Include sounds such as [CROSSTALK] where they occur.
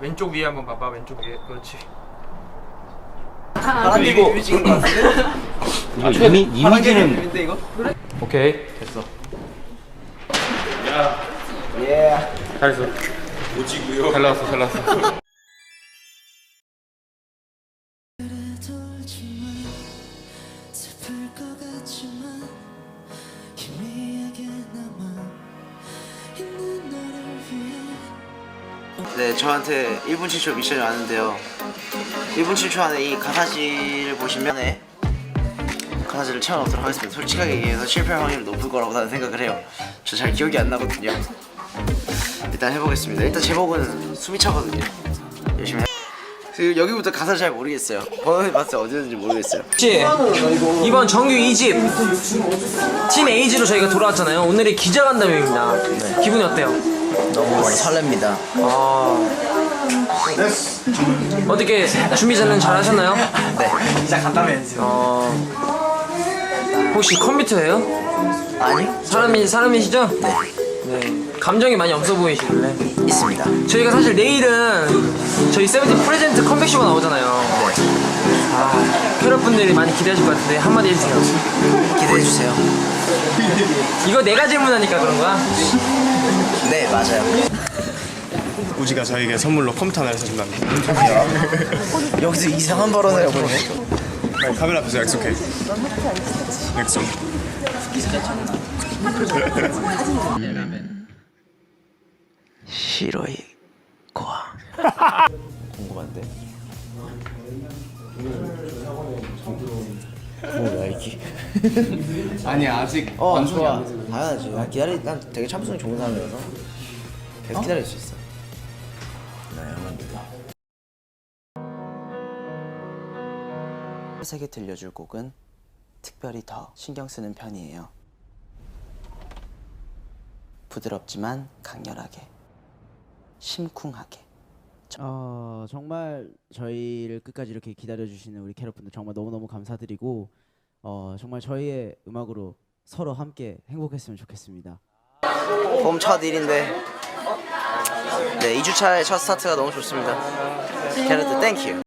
왼쪽 위에 한번 봐봐 왼쪽 위에. 그렇지. 파란 게 같은데? 이거 이미 파란 게 이미지는 이거? 오케이 됐어. 예. 잘했어. 오지구요. 잘 나왔어 잘 나왔어. 슬플 것 같지만 네, 저한테 1분 7초 미션이 왔는데요. 1분 7초 안에 이 가사지를 보시면 네, 가사지를 채워넣도록 하겠습니다. 솔직하게 얘기해서 실패할 확률이 높을 거라고 나는 생각을 해요. 저 잘 기억이 안 나거든요. 일단 해보겠습니다. 일단 제목은 숨이 차거든요. 열심히 해. 그 여기부터 가사를 잘 모르겠어요. 번호에 봤을 때 어디였는지 모르겠어요. 혹시 이번 정규 2집 팀 에이지로 저희가 돌아왔잖아요. 오늘이 기자간담회입니다. 기분이 어때요? 너무 설렙니다. 아 어떻게 준비는 잘 하셨나요? [LAUGHS] 네. 이자 간담회 연습. 어 혹시 컴퓨터예요? 아니요? 사람이 사람이시죠? 네. 네. 감정이 많이 없어 보이시길래 있습니다. 저희가 사실 내일은 저희 세븐틴 프레젠트 컴백쇼가 나오잖아요. 아 캐럿 분들이 많이 기대하실 것 같은데 한마디 해주세요. 기대해주세요. 이거 내가 질문하니까 그런 거야? 네, 맞아요. 우지가 저에게 선물로 컴퓨터 하나를 사준답니다. 여기서 이상한 발언을 해보네. 카메라 앞에서 약속해. 약속. 시로이 고아 [LAUGHS] 궁금한데 이게 [LAUGHS] 아니 아직 어 완성이 좋아. 안 돼서 당연하지. 난 기다리 난 되게 참성이 좋은 사람이라서. 계속 기다릴 수 있어. 네 여러분들 세게 들려줄 곡은 특별히 더 신경 쓰는 편이에요. 부드럽지만 강렬하게. 심쿵하게. 어, 정말 저희를 끝까지 이렇게 기다려주시는 우리 캐럿분들 정말 너무너무 감사드리고 어, 정말 저희의 음악으로 서로 함께 행복했으면 좋겠습니다. 봄 첫 일인데 네 2주차의 첫 스타트가 너무 좋습니다 캐럿들 땡큐